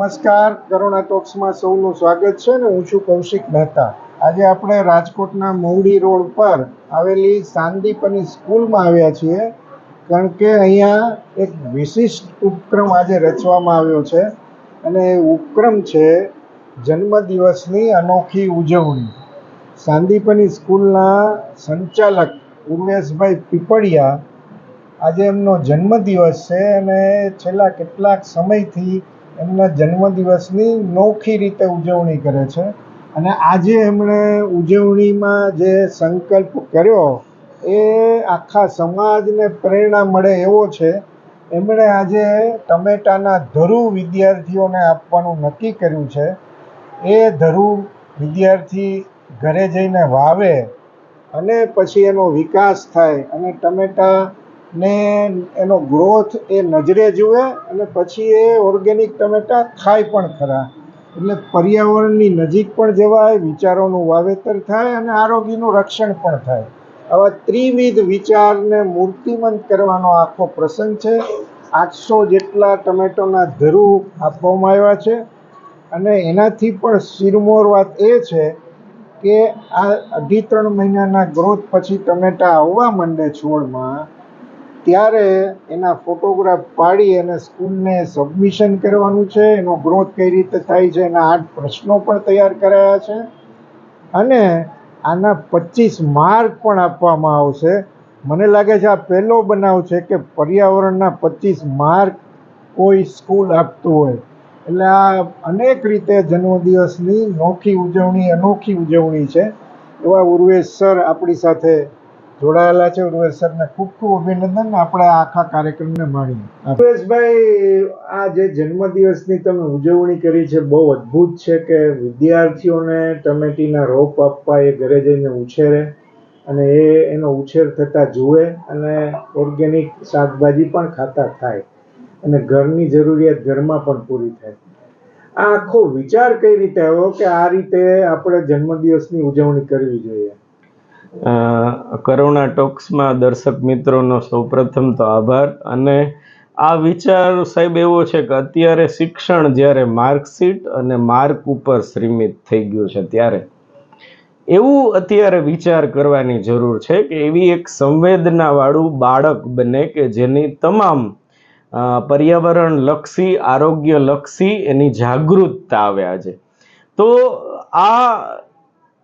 નમસ્કાર. કરુણા ટોક્સમાં સૌનું સ્વાગત છે ને હું છું કૌશિક મહેતા. આજે આપણે રાજકોટના મૌડી રોડ પર આવેલી સાંદીપની સ્કૂલમાં આવ્યા છીએ, કારણ કે અહીંયા એક વિશિષ્ટ ઉપક્રમ આજે રચવામાં આવ્યો છે અને એ ઉપક્રમ છે જન્મદિવસની અનોખી ઉજવણી. સાંદીપની સ્કૂલના સંચાલક ઉર્વેશભાઈ પીપળિયા આજે એમનો જન્મદિવસ છે અને છેલ્લા કેટલાક સમયથી એમના જન્મદિવસની નોખી રીતે ઉજવણી કરે છે. અને આજે એમણે ઉજવણીમાં જે સંકલ્પ કર્યો એ આખા સમાજને પ્રેરણા મળે એવો છે. એમણે આજે ટમેટાના ધરુ વિદ્યાર્થીઓને આપવાનું નક્કી કર્યું છે. એ ધરુ વિદ્યાર્થી ઘરે જઈને વાવે અને પછી એનો વિકાસ થાય અને ટમેટા ને એનો ગ્રોથ એ નજરે જુએ અને પછી એ ઓર્ગેનિક ટમેટા ખાય પણ ખરા. એટલે પર્યાવરણની નજીક પણ જવાય, વિચારોનું વાવેતર થાય અને આરોગ્યનું રક્ષણ પણ થાય. આવા ત્રિવિધ વિચારને મૂર્તિમંત કરવાનો આખો પ્રસંગ છે. આઠસો જેટલા ટમેટોના ધરુ આપવામાં આવ્યા છે. અને એનાથી પણ સિરમોર વાત એ છે કે આ અઢી ત્રણ મહિનાના ગ્રોથ પછી ટમેટા આવવા માંડે છોડમાં ત્યારે એના ફોટોગ્રાફ પાડી અને સ્કૂલને સબમિશન કરવાનું છે. એનો ગ્રોથ કઈ રીતે થાય છે એના આઠ પ્રશ્નો પણ તૈયાર કરાયા છે. અને આના પચીસ માર્ક પણ આપવામાં આવશે. મને લાગે છે આ પહેલો બનાવ છે કે પર્યાવરણના પચીસ માર્ક કોઈ સ્કૂલ આપતું હોય. એટલે આ અનેક રીતે જન્મદિવસની નોખી ઉજવણી અનોખી ઉજવણી છે. એવા ઉર્વેશ સર આપણી સાથે જોડાયેલા છે. ઉર્વેશ સરને ખૂબ ખૂબ અભિનંદન. આપણે આખા કાર્યક્રમને માણીએ. ઉર્વેશભાઈ, આ જે જન્મદિવસની તમે ઉજવણી કરી છે, બહુ અદ્ભુત છે કે વિદ્યાર્થીઓને ટમેટીના રોપ આપવા એ ઘરે જઈને ઉછેરે અને એ, એનો ઉછેર થતા જુએ અને ઓર્ગેનિક શાકભાજી પણ ખાતા થાય અને ઘરની જરૂરિયાત ઘરમાં પણ પૂરી થાય. આ આખો વિચાર કઈ રીતે આવ્યો કે આ રીતે આપણે જન્મદિવસની ઉજવણી કરવી જોઈએ? કરુણા ટોક્સમાં દર્શક મિત્રોનો સૌપ્રથમ તો આભાર. અને આ વિચાર સાહેબ એવો છે કે અત્યારે શિક્ષણ જ્યારે માર્કશીટ અને માર્ક ઉપર સીમિત થઈ ગયું છે ત્યારે. એવું અત્યારે વિચાર કરવાની જરૂર છે કે એવી એક સંવેદનાવાળું બાળક બને કે જેની તમામ પર્યાવરણ લક્ષી, આરોગ્ય આરોગ્યલક્ષી એની જાગૃતતા આવે આજે. તો આ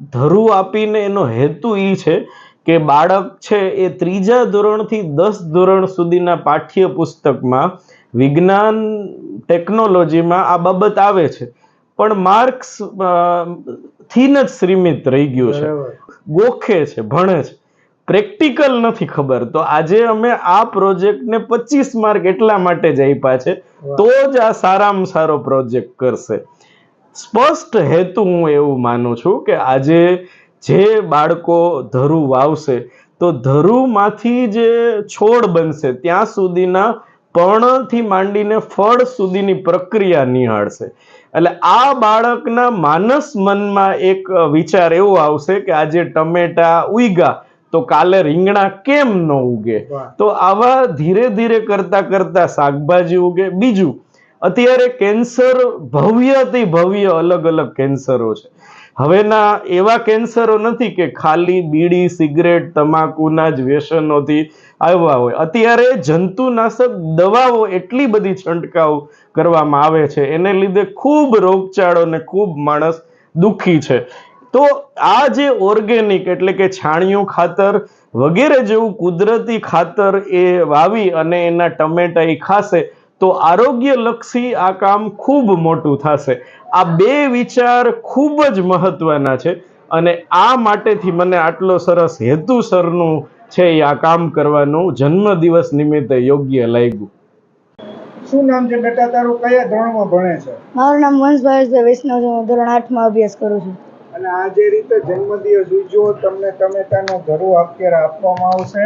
ધરું આપીને એનો હેતુ એ છે કે બાળક છે એ ત્રીજા ધોરણથી દસ ધોરણ સુધીના પાઠ્ય પુસ્તકમાં વિજ્ઞાન ટેકનોલોજીમાં આ બાબત આવે છે. પણ માર્ક્સથી જ સીમિત રહી ગયું છે. ગોખે છે ભણે છે. પ્રેક્ટિકલ નથી ખબર. તો આજે અમે આ પ્રોજેક્ટને પચીસ માર્ક એટલા માટે જ આપ્યા છે. તો જ આ સારામાં સારો પ્રોજેક્ટ કરશે. સ્પષ્ટ હેતુ હું એવું માનું છું કે આજે જે બાળકો ધરુ વાવશે તો ધરુમાંથી જે છોડ બનશે ત્યાં સુધીના પર્ણથી માંડીને ફળ સુધીની પ્રક્રિયા નિહાળશે. એટલે આ બાળકના માનસ મનમાં એક વિચાર એવો આવશે કે આજે ટમેટા ઉગ્યા તો કાલે રીંગણા કેમ ન ઉગે? તો આવા ધીરે ધીરે કરતા કરતા શાકભાજી ઉગે બીજું અત્યારે કેન્સર ભવ્યથી ભવ્ય અલગ અલગ કેન્સરો છે. હવેના એવા કેન્સરો નથી કે ખાલી બીડી, સિગરેટ, તમાકુના જ વ્યસનોથી આવ્યા હોય. અત્યારે જંતુનાશક દવાઓ એટલી બધી છંટકાવ કરવામાં આવે છે. એને લીધે ખૂબ રોગચાળો ને ખૂબ માણસ દુઃખી છે. તો આ જે ઓર્ગેનિક એટલે કે છાણિયું ખાતર વગેરે જેવું કુદરતી ખાતર એ વાવી અને એના ટમેટા એ ખાશે તો આરોગ્યલક્ષી આ કામ ખૂબ મોટું થશે. આ બે વિચાર ખૂબ જ મહત્વના છે અને આ માટેથી મને આટલો સરસ હેતુસરનું છે એ આ કામ કરવાનું જન્મદિવસ નિમિત્તે યોગ્ય લાગ્યું. શું નામ છે બેટા? તારું કયા ધોરણમાં ભણે છે? મારું નામ વંશભાઈ છે વૈષ્ણવ છે હું ધોરણ આઠમાં અભ્યાસ કરું છું. અને આ જે રીતે જન્મદિવસ ઉજવો તમને ટમેટાનો અત્યારે આપવામાં આવશે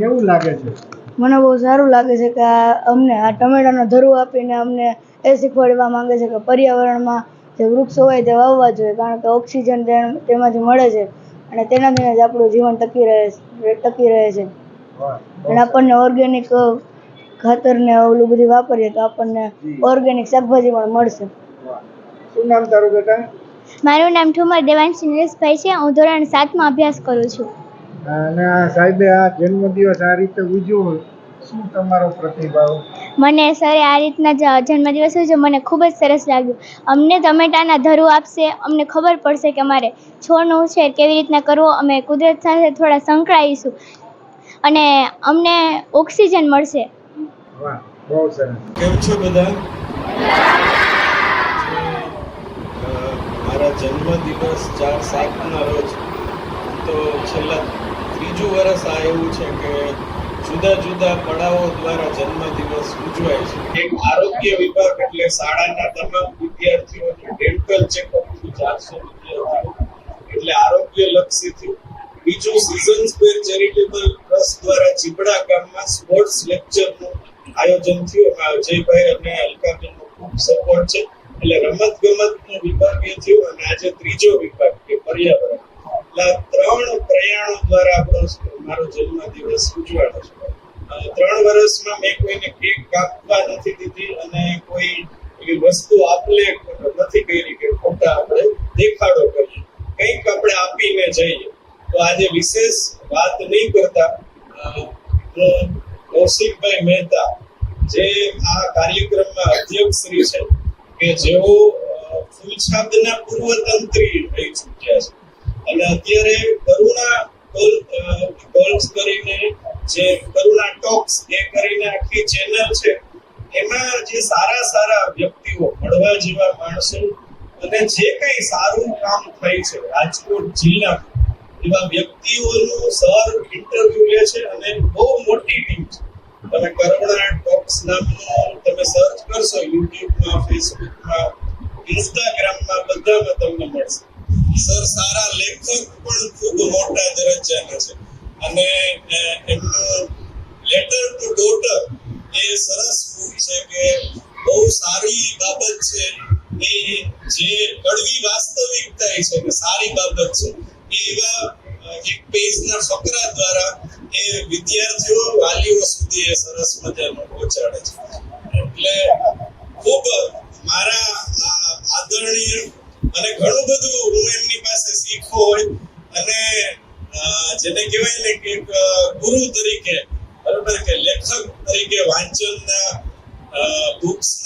કેવું લાગે છે? મને બહુ સારું લાગે છે કે આ અમને આ ટમેટાનો ધરો આપીને અમને એ શીખવાડવા માંગે છે કે પર્યાવરણમાં જે વૃક્ષો હોય તે વાવવા જોઈએ કારણ કે ઓક્સિજન તેમાંથી મળે છે અને તેનાથી જ આપણું જીવન ટકી રહે છે ટકી રહે છે. અને આપણને ઓર્ગેનિક ખાતર ને ઓલું બધું વાપરીએ તો આપણને ઓર્ગેનિક શાકભાજી પણ મળશે. શું નામ તારું બેટા? મારું નામ ઠુમર દેવાંશ નરેશભાઈ છે. હું ધોરણ સાતમાં અભ્યાસ કરું છું. અને આ સાહેબે આ જન્મદિવસ આ રીતે ઉજવ્યો શું તમારો પ્રતિભાવ? મને સરે આ રીતના જ જન્મદિવસ ઉજવ્યો મને ખૂબ જ સરસ લાગ્યું. અમને ટમેટાના ધરું આપશે અમને ખબર પડશે કે અમારે છોડનો ઉછેર કેવી રીતના કરવો અમે કુદરત સાથે થોડા સંકળાઈશું. અને અમને ઓક્સિજન મળશે. વાહ બહુ સરસ. કેમ છો બધા? મારા જન્મદિવસ ચાર સાતના રોજ તો છેલ્લા ત્રીજું વર્ષ આ એવું છે કે જુદા જુદા પડાવો દ્વારા જન્મદિવસ ઉજવાય છે. એક આરોગ્ય વિભાગ એટલે શાળાના તમામ વિદ્યાર્થીઓને ડેન્ટલ ચેકઅપ ચારસો વિદ્યાર્થીઓ. એટલે આરોગ્ય લક્ષી થયું બીજું સિઝન સ્ક્વેર ચેરિટેબલ ટ્રસ્ટ દ્વારા ચીબડા ગામમાં સ્પોર્ટ્સ લેક્ચરનું આયોજન થયું. અજયભાઈ અને અલકાબેનનો ખૂબ સપોર્ટ છે. એટલે રમત ગમતનો વિભાગ એ થયું અને આજે ત્રીજો વિભાગ કે પર્યાવરણ. એટલે ત્રણ પ્રયાણો દ્વારા મારો જન્મદિવસ ઉજવાડો છે. ત્રણ વર્ષમાં મેં કોઈને કેક કાપવા નથી દીધી અને કોઈ એવી વસ્તુ આપલે નથી કરી કે ખોટા આપણે દેખાડો કરીએ કંઈક આપણે આપીને જઈએ. તો આજે વિશેષ વાત નહીં કરતા. કૌશિકભાઈ મહેતા જે આ કાર્યક્રમમાં અધ્યક્ષશ્રી છે, કે જેઓ ફૂલછાબના પૂર્વતંત્રી પૂર્વ તંત્રી રહી ચૂક્યા છે. અને અત્યારે કરુણા ટોલ્સ કરીને જે કરુણા ટોક્સ એ કરીને આખી ચેનલ છે, એમાં જે સારા સારા વ્યક્તિઓ મળવા જેવા માણસો અને જે કંઈ સારું કામ થાય છે, રાજકોટ જિલ્લામાં એવા વ્યક્તિઓનું સર ઇન્ટરવ્યુ લે છે અને બહુ મોટી ટીમ છે. તમે કરુણા ટોક્સ નામનું તમે સર્ચ કરશો યુટ્યુબમાં ફેસબુકમાં ઇન્સ્ટાગ્રામમાં બધામાં તમને મળશે. સર, સારા લેખક પણ ખૂબ મોટા દરજ્જાના છે. અને એમનું લેટર ટુ ડોટર એ સરસ બુક છે કે બહુ સારી બાબત છે. એ જે કડવી વાસ્તવિકતા છે કે સારી બાબત છે. એવા એક પેજના ફકરા દ્વારા એ વિદ્યાર્થીઓ વાલીઓ સુધી એ સરસ મજાનું પહોંચાડે છે. એટલે ખૂબ મારા આ આદરણીય અને ઘણું બધું હું એમની પાસે શીખવો હોય અને અ, જેને કહેવાય ને કે એક અ, ગુરુ તરીકે બરોબર કે લેખક તરીકે વાંચનના બુક્સના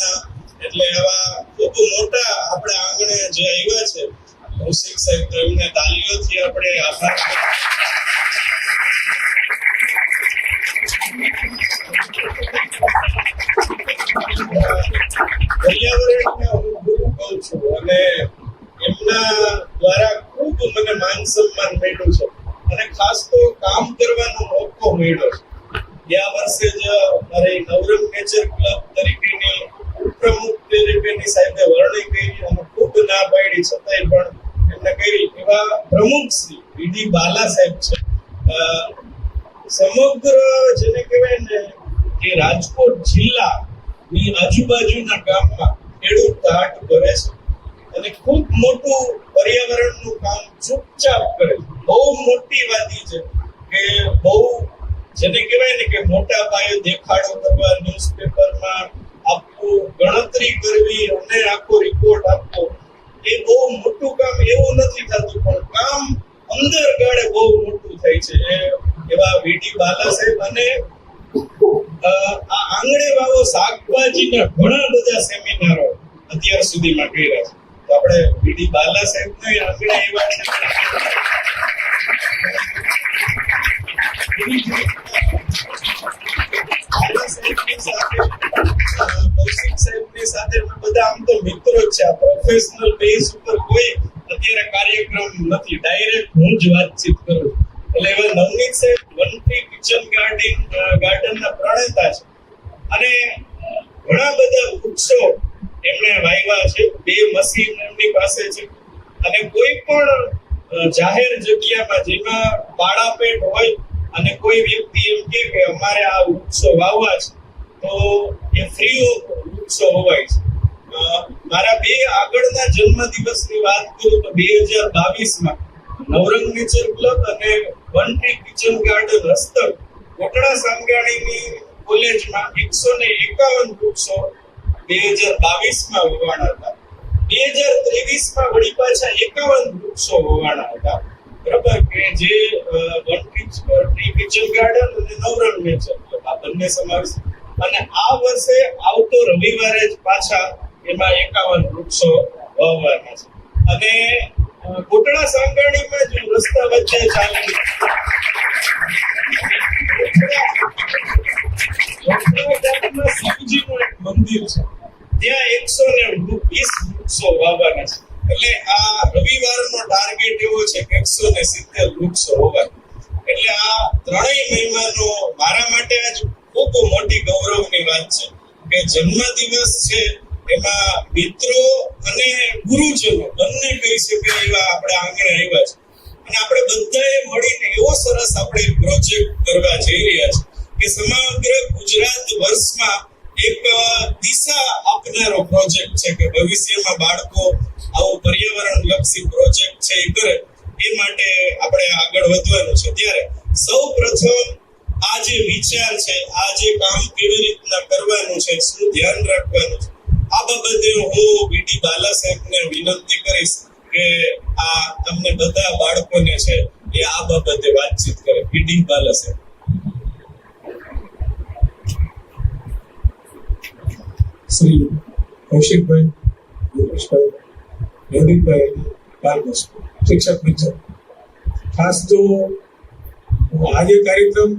પ્રમુખ શ્રી ડીડી બાલા સાહેબ છે. સમગ્ર જેને કહેવાય ને કે રાજકોટ જિલ્લા ની આજુબાજુના ગામમાં ખેડૂત હાટ ભરે છે. અને ખૂબ મોટું પર્યાવરણનું કામ ચૂપચાપ કરે બહુ મોટી વાતી છે કે બહુ જેને કહેવાય ને કે મોટા પાયે દેખાડો કરવા ન્યૂઝપેપરમાં આપવું, ગણતરી કરવી અને આખો રિપોર્ટ આપવો. એ બહુ મોટું કામ એવું નથી થતું પણ કામ અંદર ગાળે બહુ મોટું થાય છે. એવા વીટી બાલા સાહેબ અને આ આંગણે વાવો શાકભાજીના ઘણા બધા સેમિનારો અત્યાર સુધીમાં કર્યા છે. તો આપણે વીટી બાલા સાહેબનો આંગણે એવા સાથે, સાથે બધા આમ તો મિત્રો જ છે આ પ્રોફેશનલ બેઝ ઉપર કોઈ અત્યારે કાર્યક્રમ નથી. ડાયરેક્ટ હું જ વાતચીત કરું એટલે એવા નવનીત સાહેબ વનફ્રી કિચન ગાર્ડન ગાર્ડનના પ્રણેતા છે. અને ઘણા બધા વૃક્ષો એમણે વાવ્યા છે. બે મશીન એમની પાસે છે. અને કોઈ પણ જાહેર જગ્યામાં જેમાં પાડાપેટ હોય અને કોઈ વ્યક્તિ એમ કે અમારે આ વૃક્ષો વાવવા છે, તો એ ફ્રી ઓફ વૃક્ષો હોવાય છે. મારા બે આગળના જન્મદિવસની વાત કરું તો બે હજાર બાવીસમાં નવરંગ નેચર ક્લબ અને વન ટ્રી કિચન ગાર્ડન હસ્તક કોટડા સાંગાણીની કોલેજમાં એકસો ને એકાવન વૃક્ષો બે હજાર બાવીસમાં વવાણા હતા. બે હજાર ત્રેવીસમાં વળી પાછા એકાવન વૃક્ષો વવાણા હતા. બરાબર? કે જે વન ટ્રી કિચન ગાર્ડન અને નવરંગ નેચર ક્લબ આ બંને સમાવેશ. અને આ વર્ષે આવતો રવિવારે જ પાછા એમાં એકાવન વૃક્ષો વાવવાના છે. અને કોટડા સાંગાણીમાં જો રસ્તા વચ્ચે ચાલી એકસો ને વૃક્ષો વાવવાના છે. એટલે આ રવિવારનો ટાર્ગેટ એવો છે કે એકસો ને સિત્તેર વૃક્ષો હોવાના એટલે આ ત્રણેય મહિમાનો મારા માટે આજ ખૂબ મોટી ગૌરવની વાત છે કે જન્મદિવસ છે એમાં મિત્રો અને ગુરુજનો બંને કહી શકાય એવા આપણે આંગણે આવ્યા છે. અને આપણે બધાએ મળીને એવો સરસ આપણે પ્રોજેક્ટ કરવા જઈ રહ્યા છે કે સમગ્ર ગુજરાત વર્ષમાં એક દિશા આપનારો પ્રોજેક્ટ છે કે ભવિષ્યમાં બાળકો આવો પર્યાવરણ લક્ષી પ્રોજેક્ટ છે એ કરે એ માટે આપણે આગળ વધવાનું છે. ત્યારે સૌ પ્રથમ આ જે વિચાર છે, આ જે કામ કેવી રીતના કરવાનું છે, શું ધ્યાન રાખવાનું છે? આ બાબતે હું બીટી બાલા સાહેબને વિનંતી કરીશ કે આ તમને બધા બાળકોને છે એ આ બાબતે વાતચીત કરે. બીટી બાલા સાહેબ. શ્રી કૌશિકભાઈ, યોગેશભાઈ નવદીપભાઈ બાલકૃષ્ણ શિક્ષક મિત્ર. ખાસ તો આજે કાર્યક્રમ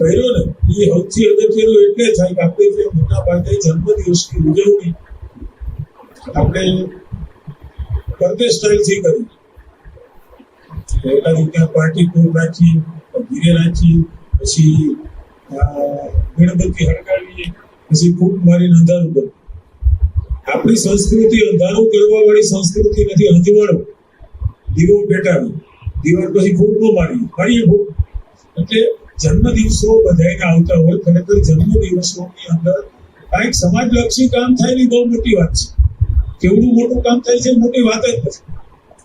કર્યો ને, એ સૌથી અગત્યનું એટલે થાય કે આપણે જે મોટા ભાગે જન્મદિવસની ઉજવણી આપણે પરદેશ સ્ટાઇલથી કરી. એકાદી ક્યાં પાર્ટી પ્લોટ રાખી ધીરે રાખી પછી ગણપતિ મીણબત્તી હળગાવી પછી ખૂબ મારીને અંધારું કરવું. આપણી સંસ્કૃતિ અંધારું કરવા વાળી સંસ્કૃતિ નથી અંજવાળું દીવો પેટાવી દીવાળ પછી ખૂબ ન મારી મારીએ ફૂંક એટલે જન્મદિવસો બધાને આવતા હોય, ખરેખર જન્મદિવસોની અંદર કાંઈક સમાજલક્ષી કામ થાય ને બહુ મોટી વાત છે. કેવડું મોટું કામ થાય છે મોટી વાત જ નથી.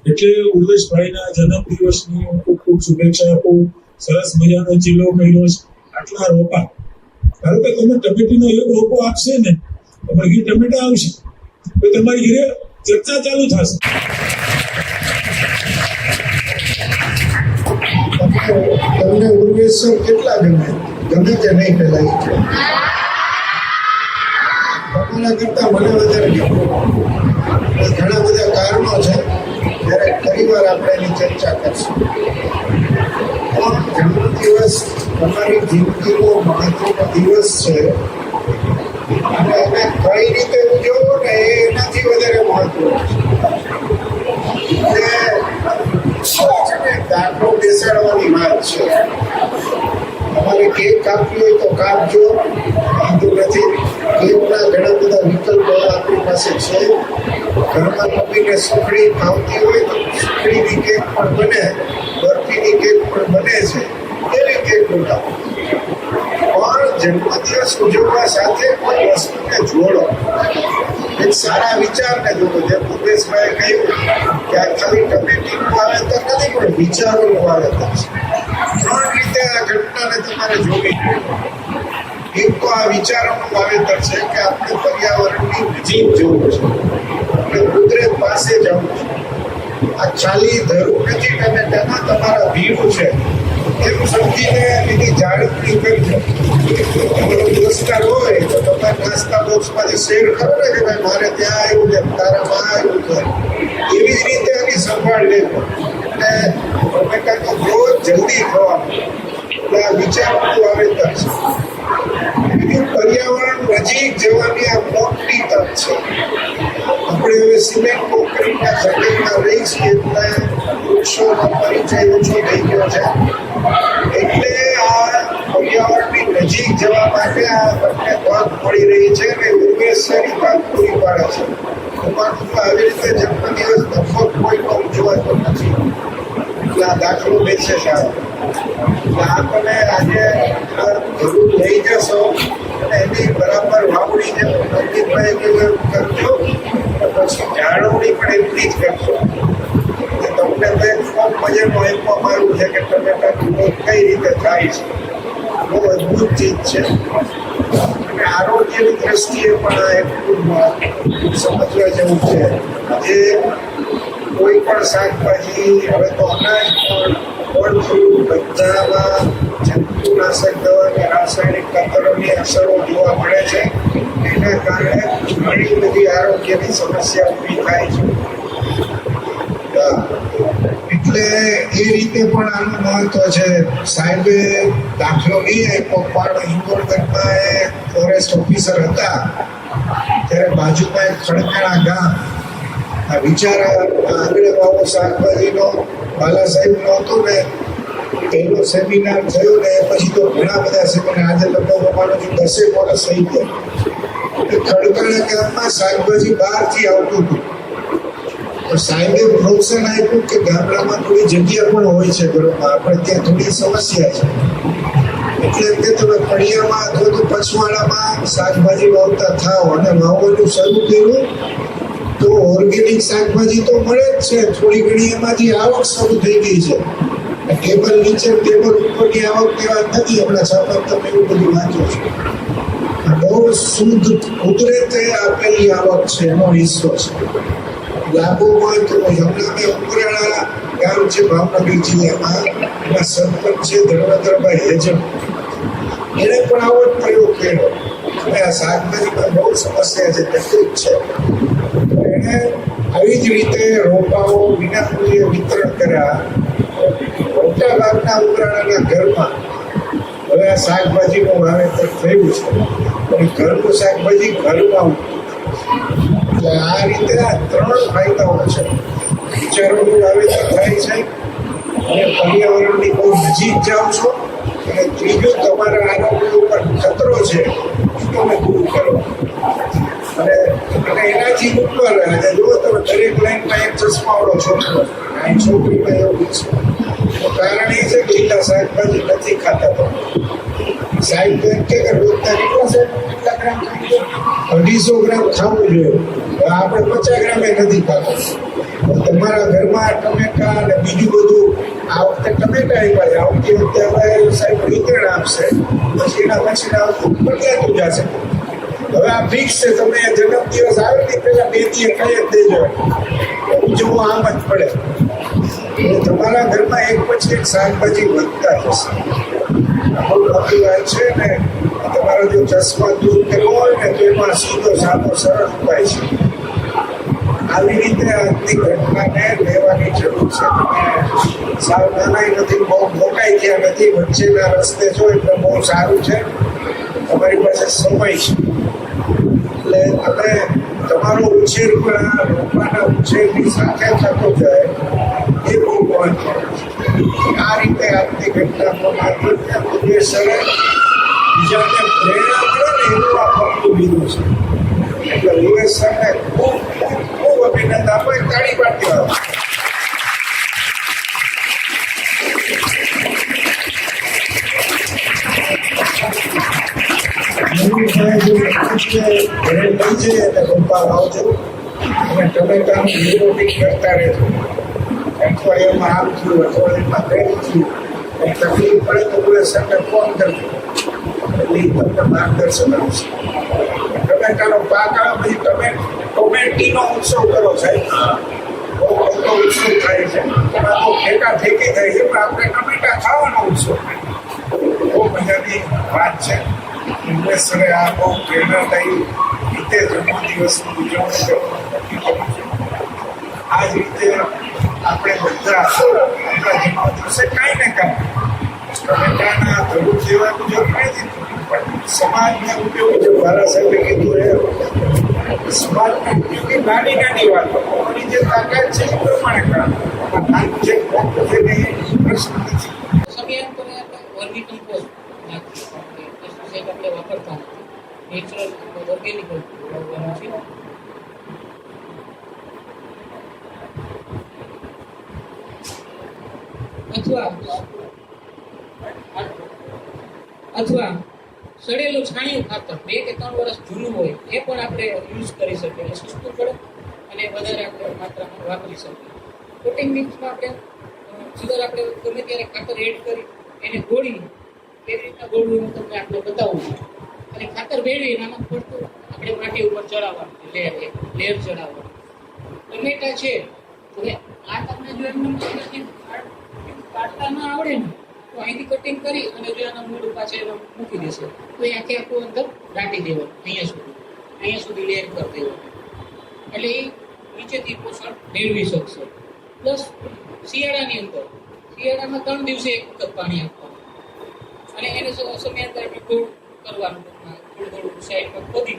એટલે ઉર્વેશભાઈના જન્મદિવસની હું ખૂબ ખૂબ શુભેચ્છા આપું. સરસ મજાનો ચીલો કર્યો છે. આટલા રોપા. ધારો કે તમે ટમેટીનો એક રોપો આપશે ને તમારે ઘી ટમેટા આવશે. તો તમારી ઘરે ચર્ચા ચાલુ થશે. તમને તમને ઉર્વેશ કેટલા ગમે? ગમે કે નહીં કહો. તમારા કરતા મને વધારે ગમે. ઘણા બધા કારણો છે. ત્યારે ફરીવાર આપણે એની ચર્ચા કરશું. જન્મદિવસ તમારી જિંદગીનો મહત્વનો દિવસ છે. અને અમે કઈ રીતે ઉજવવો ને એનાથી વધારે મહત્વ છે એટલે છે ને દાખલો બેસાડવાની વાત છે. અમારે કેક કાપવી હોય તો કાપજો. વાંધો નથી. કેકના ઘણા બધા વિકલ્પો આપણી પાસે છે. ઘરમાં મમ્મીને સુખડી ભાવતી હોય તો સુખડીની કેક પણ બને, બરફીની કેક પણ બને છે. એવી કેક બનાવો પણ જન્મદિવસ ઉજવવા સાથે કોઈ વસ્તુને જોડો એક સારા વિચારને જોડો જેમ ભૂપેશભાઈ કહ્યું કે આ ખાલી ટમેટીનું વાવેતર નથી, પણ વિચારોનું વાવેતર છે. ત્રણ રીતે આ ઘટનાને તમારે જોવી જોઈએ. એક તો આ વિચારોનું વાવેતર છે કે આપણે પર્યાવરણની નજીક જવું છે. આપણે કુદરત પાસે જવું છે. આ ચાલી ધરું નથી ટમેટાના તમારા ભીડું છે. સમજીને એની જાળવણી કરજો તમારો પુરસ્કાર હોય તો તમે નાસ્તા બોક્સમાંથી શેર કરો ને ભાઈ મારે ત્યાં આવ્યું છે તારામાં આવ્યું છે એવી જ રીતે એની સંભાળ લેજો અને ટમેટાનો ગ્રોથ જલ્દી થવાનો એટલે આ વિચારવાનું વાવેતર છે બીજું પર્યાવરણ નજીક જવાની આ મોટી તક છે આપણે હવે સિમેન્ટ કોન્ક્રીટના જંગલમાં રહી છીએ વૃક્ષોનો પરિચય ઓછો થઈ ગયો છે. એટલે આ પર્યાવરણની નજીક જવા માટે આ તમને તક રહી છે અને ઉર્વેશ સારી તક પૂરી પાડે છે તમારું આવી રીતે જન્મદિવસ મફત કોઈ પણ ઉજવાતો નથી એટલે દાખલો બેસે સારો આ તમે આજે જરૂર લઈ જશો અને એની બરાબર વાવણી જે કરજો પછી જાળવણી પણ એટલી જ કરશો કે તો ખૂબ મજાનું આપવામાં આવ્યું છે કે ટમેટાનું કઈ રીતે થાય છે? બહુ અદ્ભુત ચીજ છે. આરોગ્યની દ્રષ્ટિએ પણ આ એક ખૂબ સમજવા જેવું છે. જે કોઈ પણ શાકભાજી, હવે તો અનાજ પણ ફળ ફ્રૂટ બધામાં જંતુનાશક દવા અને રાસાયણિક ખાતરોની અસરો જોવા મળે છે. એના કારણે ઘણી બધી આરોગ્યની સમસ્યા ઊભી થાય છે. એટલે એ રીતે પણ આનું મહત્વ છે. સાહેબે દાખલો નહીં આપ્યો. પણ હિંગોળગઢમાં એ ફોરેસ્ટ ઓફિસર હતા. ત્યારે બાજુમાં એક ખડકાણા ગામ. આ વિચાર આંગણે બાબુ શાકભાજીનો બાલા સાહેબનો હતો ને પહેલો સેમિનાર થયો ને, પછી તો ઘણા બધા સેમિનાર આજે લગભગ અમારો દસેક વર્ષ થઈ ગયા. ખડકાણા ગામમાં શાકભાજી બહારથી આવતું હતું. સાહેબે પ્રોત્સાહન આપ્યું કે ગામડામાં થોડી જગ્યા પણ હોય છે ઘરોમાં. આપણે ત્યાં થોડી સમસ્યા છે. એટલે કે તમે ફળિયામાં અથવા તો પછવાડામાં શાકભાજી વાવતા થાવ અને વાવવાનું શરૂ કર્યું, તો ઓર્ગેનિક શાકભાજી તો મળે જ છે. થોડી ઘણી એમાંથી આવક શરૂ થઈ ગઈ છે. ટેબલ નીચે ટેબલ ઉપરની આવક વાત નથી. હમણાં છાપા તમે એવું બધું વાંચો છો. બહુ શુદ્ધ, કુદરતે આપેલી આવક છે, એનો હિસ્સો છે. લાભો મળે તો હમણાં મેં ઉમરાળા ગામ છે, ભાવનગર જિલ્લામાં. એના સરપંચ છે ધર્મેન્દ્રભાઈ હેજમ. એણે પણ આવો જ પ્રયોગ કર્યો. અને આ શાકભાજીમાં બહુ સમસ્યા છે, તકલીફ છે. એણે આવી જ રીતે રોપાઓ વિના મૂલ્યે વિતરણ કર્યા. મોટા ભાગના ઉમરાળાના ઘરમાં હવે આ શાકભાજીનું વાવેતર થયું છે. અને ઘરનું શાકભાજી ઘરમાં આ રીતે આ ત્રણ ફાયદાઓ છે. વિચારોનું વાવેતર થાય છે. અને પર્યાવરણની બહુ નજીક જાઓ છો. અને ત્રીજું તમારા આરોગ્ય ઉપર ખતરો છે તમે દૂર કરો. અને અને એનાથી ઉપર જો તમે દરેક લાઈનમાં એક ચશ્માવાળો છોકરો. આ છોકરીમાં એવું છે. કારણ એ છે કે લીલા શાકભાજી નથી ખાતા તો. સાહેબ કે રોજના કેટલા સાહેબ કેટલા ગ્રામ લો? અઢીસો ગ્રામ ખાવું જોઈએ આપણે પચાસ ગ્રામે નથી ખાતો તમારા ઘરમાં ટમેટા અને બીજું બધું આ વખતે ટમેટા આવ્યા છે. આવતી વખતે હવે સાહેબ વિતરણ આપશે, પછી એના પછીના વખતે બદલાતું જશે. હવે આ ફિક્સ છે. તમે જન્મ દિવસ આવે ને પેલા બે દિવસ કહી જ દેજો. ઉજવો આમ જ પડે. તમારા ઘરમાં એક પછી એક શાકભાજી વધતા જશે. મોટી વાત છે ને, તમારો જો ચશ્મા દૂર કરવો હોય ને, તો એમાં સીધો સાદો સરળ ઉપાય છે. આવી રીતે આજની ઘટનાને લેવાની જરૂર છે. તમે સાવ નથી, બહુ મોટાઈ ગયા નથી, વચ્ચેના રસ્તે જો એટલે બહુ સારું છે. તમારી પાસે સમય છે. એટલે તમે તમારો ઉછેર પણ રોપાના ઉછેરની સાથે થતો જાય એ બહુ મહત્વનું છે. આ રીતે આપતી ઘટનાનો માધ્યમથી ઉદ્દેશ્યને બીજાને પ્રેરણા મળે ને એવું આ પગલું લીધું છે. એટલે યુએસ સરને ખૂબ ખૂબ ખૂબ અભિનંદન આપો, એક તાળી પાડી દેવા ટમેટા વિરોધી કરતા રહેજો. અઠવાડિયામાં આમ થયું, અઠવાડિયામાં તેમ થયું. તકલીફ પડે તો બોલે સરને ફોન કરજો એટલે એ તમને માર્ગદર્શન આપશે. ટમેટાનો પાક આવે પછી તમે ટોમેટીનો ઉત્સવ કરો સાહેબ. બહુ મોટો ઉત્સવ થાય છે. એમાં તો ઠેકા ઠેકી થાય છે, પણ આપણે ટમેટા ખાવાનો ઉત્સવ બહુ મજાની વાત છે. ઇન્વેસ્ટરે આ બહુ પ્રેરણાદાયી રીતે જન્મદિવસની ઉજવણી કરવાની આ જ રીતે આપણે બધા આપણા જન્મદિવસે કાંઈ ને કાંઈ ટમેટાના ધરું લેવાનું જરૂર નથી પણ સમાજને ઉપયોગી જે મારા સાહેબે કીધું એ સમાજને ઉપયોગી નાની નાની વાતો તમારી જે તાકાત છે એ પ્રમાણે કરો નાનું છે મોટું છે ને એ પ્રશ્ન નથી સમયાંતરે આપણે વર્મી કમ્પોસ્ટ નાખીએ આપણે પેસ્ટિસાઇડ આપણે વાપરતા નથી નેચરલ ઓર્ગેનિક વાવવાનું છે અથવા અથવા સડેલું છાણિયું ખાતર બે કે ત્રણ વર્ષ જૂનું હોય એ પણ આપણે યુઝ કરી શકીએ. એટલે સસ્તું પડે અને વધારે આપણે માત્રામાં વાપરી શકીએ. કોટિંગ મિક્સમાં આપણે અ, આપણે ગમે ત્યારે ખાતર એડ કરી એને ગોળી કેવી રીતના ગોળવું હું તમને આપણે બતાવું છું. અને ખાતર ભેળવી આમાં પડતું આપણે માટી ઉપર ચડાવવાનું એક લેર ચડાવવાનું. ટમેટા છે હવે આ તમને જો એમને કાઢતા ન આવડે ને તો અહીંથી કટિંગ કરી અને જો એના મૂળ પાછળ મૂકી દેશે. તો એ આખે આખું અંદર દાટી દેવાનું અહીંયા સુધી. અહીંયા સુધી લેર કરી દેવાનું એટલે એ નીચેથી પોષણ મેળવી શકશે. પ્લસ શિયાળાની અંદર. શિયાળામાં ત્રણ દિવસે એક વખત પાણી આપવાનું. અને એને સ- સમયાંતરે ગોળ કરવાનું. થોડું થોડું સાઈડમાં ખોદી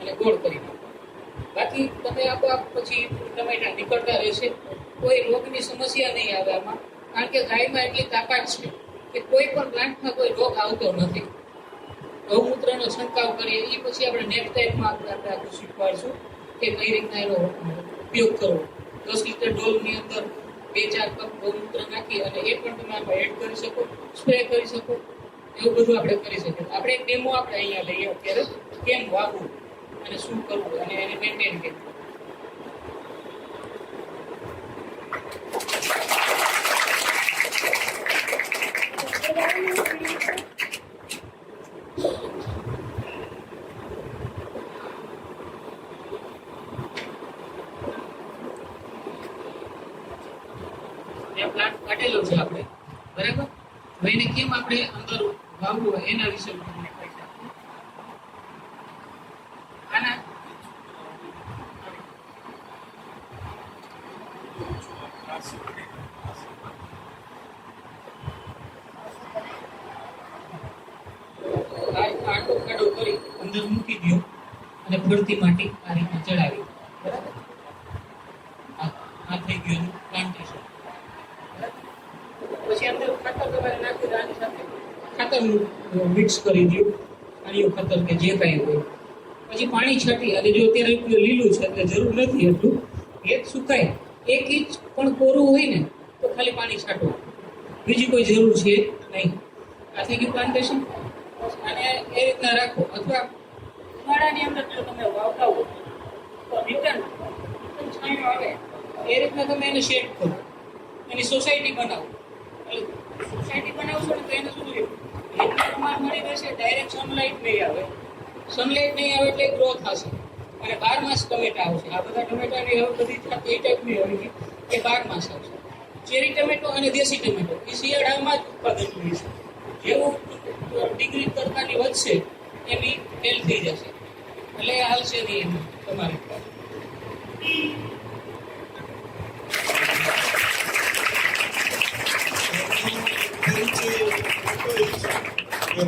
અને ગોળ કરી નાખવાનું. બાકી તમે આપોઆપ પછી ટમેટા નીકળતા રહેશે. કોઈ રોગની સમસ્યા નહીં આવે આમાં. કારણ કે ગાયમાં એટલી તાકાત છે. કે કોઈ પણ પ્લાન્ટમાં કોઈ રોગ આવતો નથી. ગૌમૂત્રનો છંટકાવ કરીએ એ પછી આપણે નેક્સ્ટ ટાઈમમાં આપણે આપણે આખું શીખવાડશું કે કઈ રીતના એનો ઉપયોગ કરવો. દસ લીટર ડોલની અંદર બે ચાર કપ ગૌમૂત્ર નાખી અને એ પણ તમે આમાં એડ કરી શકો, સ્પ્રે કરી શકો, એવું બધું આપણે કરી શકીએ. આપણે એક ડેમો આપણે અહીંયા લઈએ અત્યારે, કેમ વાવવું અને શું કરવું અને એને મેન્ટેન કરવું ત્યાં પ્લાન્ટ કાઢેલો છે આપણે બરાબર હવે એને કેમ આપણે અંદર વાવવું હોય એના વિશે હું તમને કહીશ આના આ આટો કાઢો કરી અંદર મૂકી દો અને ફરતી રીતે ચડાવી. આ થઈ ગયું પ્લાન્ટેશન ખાતર તમારે મિક્સ કરી દઉં. આની ખાતર કે જે કાંઈ હોય. પછી પાણી છાંટી. અને જો અત્યારે લીલું છે, એટલે જરૂર નથી એટલું. એક સુકાય. એક ઇંચ પણ કોરું હોય ને, તો ખાલી પાણી છાંટો બીજી કોઈ જરૂર છે નહીં. આ થઈ ગયું પ્લાન્ટેશન અને એ રીતના રાખો. અથવા ઉનાળાની અંદર જો તમે વાવતા હો તો રિટર્ન છાંયો આવે. એ રીતના તમે એને શેડ કરો. એની સોસાયટી બનાવો. એટલે સોસાયટી બનાવશો ને તો એને શું જોઈએ પ્રમાણ મળી રહેશે ડાયરેક્ટ સનલાઇટ નહીં આવે. સનલાઇટ નહીં આવે એટલે ગ્રો થશે. અને બાર માસ ટમેટા આવશે. આ બધા ટમેટાની હવે બધી એ ટાઈપની ગઈ એ બાર માસ આવશે. ચેરી ટમેટો અને દેશી ટમેટો એ શિયાળામાં જ ઉત્પાદન મળે છે. જેવું ડિગ્રી કરતાની વધશે, એની ફેલ થઈ જશે. એટલે હાલશે નહીં તમારી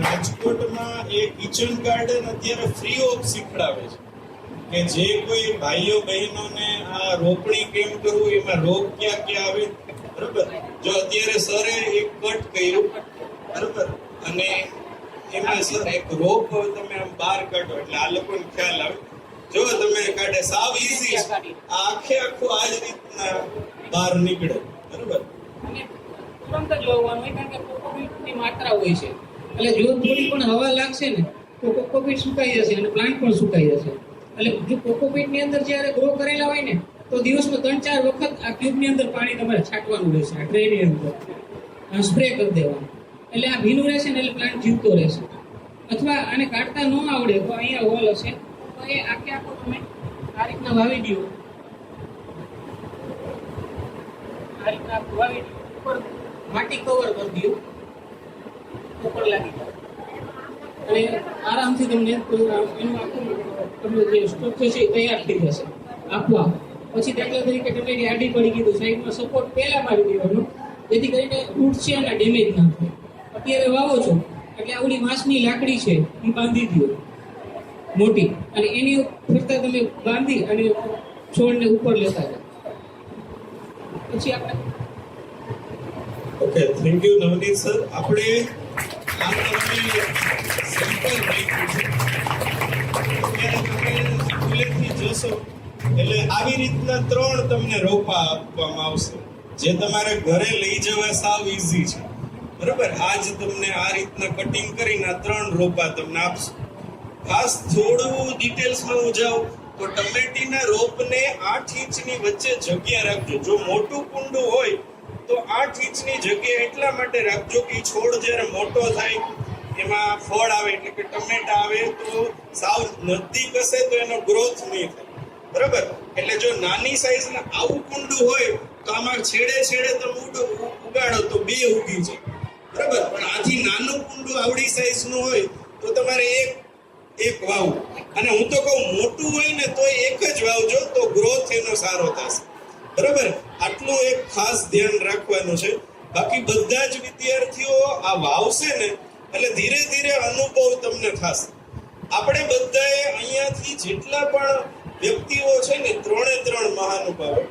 રાજકોટમાં એ કિચન ગાર્ડન અત્યારે ફ્રી ઓફ શીખડાવે છે. કે જે કોઈ ભાઈઓ બહેનોને આ રોપણી કેમ કરવું, એમાં રોગ ક્યાં ક્યાં આવે? બરોબર? જો અત્યારે સરે એક કટ કર્યું, બરોબર? અને એમાં સર એક રોપ તમે આમ બહાર કાઢો, એટલે આ લોકોને ખ્યાલ આવે. જો તમે કાઢે, સાવ ઈઝી આખે આખું આ જ રીતના બહાર નીકળે. બરોબર? તુરંત જ વાવવાનું, કારણ કે કોકોપીટની માત્રા હોય છે. એટલે જો થોડી પણ હવા લાગશે ને, તો કોકોપીટ સુકાઈ જશે અને પ્લાન્ટ પણ સુકાઈ જશે. એટલે જો કોકોપીટની અંદર જ્યારે ગ્રો કરેલા હોય ને, તો દિવસમાં ત્રણ ચાર વખત આ ક્યુબની અંદર પાણી તમારે છાંટવાનું રહેશે, આ ટ્રેની અંદર. સ્પ્રે કરી દેવાનું. એટલે આ ભીનું રહેશે ને એટલે પ્લાન્ટ જીવતો રહેશે. અથવા આને કાઢતા ન આવડે તો અહીંયા હોલ હશે તો એ આખે આખો તમે આ રીતના વાવી દો. આ રીતના વાવી દો. ઉપર માટી કવર કરી દો. ઉપર લાગી જાય. અને આરામથી તમને એનું આખું તમને જે સ્ટ્રક્ચર છે એ તૈયાર થઈ જશે. આપવા પછી દાખલા તરીકે તમે આડી પડી ગયું સાઈડમાં સપોર્ટ પહેલા મારી દેવાનો. જેથી કરીને રૂટ છે એના ડેમેજ ના થાય. અત્યારે વાવો છો, એટલે આવડી વાંસની લાકડી છે, એ બાંધી દો મોટી. અને એની ફરતા તમે બાંધી અને છોડને ઉપર લેતા જાઓ. પછી આપણે okay thank you Navneet sir આપણે આ તમને સેમ્પલ રાખ્યું અત્યારે તમે સ્કૂલેથી જશો, એટલે આવી રીતના ત્રણ તમને રોપા આપવામાં આવશે. જે તમારે ઘરે લઈ જવા સાવ ઈઝી છે. બરોબર? આજ તમને આ રીતના કટિંગ કરીને ત્રણ રોપા તમને આપશે. ખાસ થોડું ડિટેલ્સમાં હું જાઉં તો ટમેટીના રોપને આઠ ઇંચની વચ્ચે જગ્યા રાખજો. જો મોટું કુંડું હોય તો આઠ ઇંચની જગ્યા એટલા માટે રાખજો કે છોડ જ્યારે મોટો થાય, એમાં ફળ આવે એટલે કે ટમેટા આવે તો સાવ નદી હશે તો એનો ગ્રોથ નહીં થાય. બરાબર? એટલે જો નાની સાઈઝના આવું કુંડું હોય તો આમાં છેડે છેડે તમે ઉગાડો તો બે ઉગી જાય. કુંડું સાઈઝનું હોય તો તમારે એક એક વાવ. અને હું તો કહું, મોટું હોય ને તો એક જ વાવજો તો ગ્રોથ એનો સારો થશે. બરાબર? આટલું એક ખાસ ધ્યાન રાખવાનું છે. બાકી બધા જ વિદ્યાર્થીઓ આ વાવશે ને, એટલે ધીરે ધીરે અનુભવ તમને થશે. આપણે બધાએ અહીંયાથી જેટલા પણ વ્યક્તિઓ છે ને, ત્રણે ત્રણ મહાનુભાવો,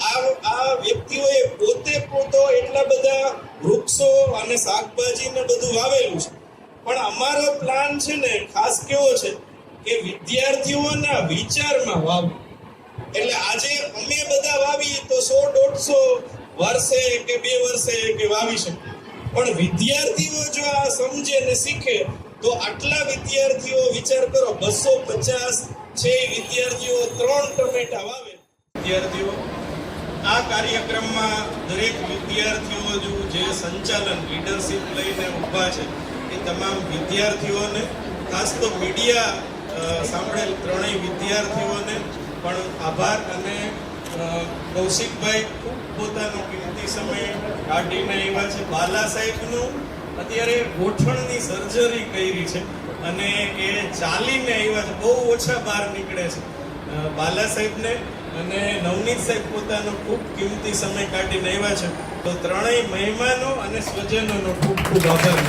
આ આ વ્યક્તિઓએ પોતે પોતો એટલા બધા વૃક્ષો અને શાકભાજી ને બધું વાવેલું છે. પણ અમારો પ્લાન છે ને ખાસ કેવો છે કે વિદ્યાર્થીઓના વિચારમાં વાવવું. એટલે આજે અમે બધા વાવીએ તો સો દોઢસો વર્ષે કે બે વર્ષે કે વાવી શકીએ. પણ વિદ્યાર્થીઓ જો આ સમજે ને શીખે, તો આટલા વિદ્યાર્થીઓ વિચાર કરો, બસો પચાસ છે વિદ્યાર્થીઓ ત્રણ ટમેટા વાવે. વિદ્યાર્થીઓ, આ કાર્યક્રમમાં દરેક વિદ્યાર્થીઓ જો જે સંચાલન લીડરશીપ લઈને ઊભા છે તમામ વિદ્યાર્થીઓને, ખાસ તો મીડિયા સાંભળેલ ત્રણેય વિદ્યાર્થીઓને પણ આભાર અને કૌશિકભાઈ ખૂબ પોતાનો કિંમતી સમય કાઢીને આવ્યા છે. બાલા સાહેબનું અત્યારે ગોઠણની સર્જરી કરી છે અને એ ચાલીને આવ્યા છે. બહુ ઓછા બહાર નીકળે છે. બાલા સાહેબને અને નવનીત સાહેબ પોતાનો ખૂબ કિંમતી સમય કાઢીને આવ્યા છે. તો ત્રણેય મહેમાનો અને સ્વજનોનો ખૂબ ખૂબ આભાર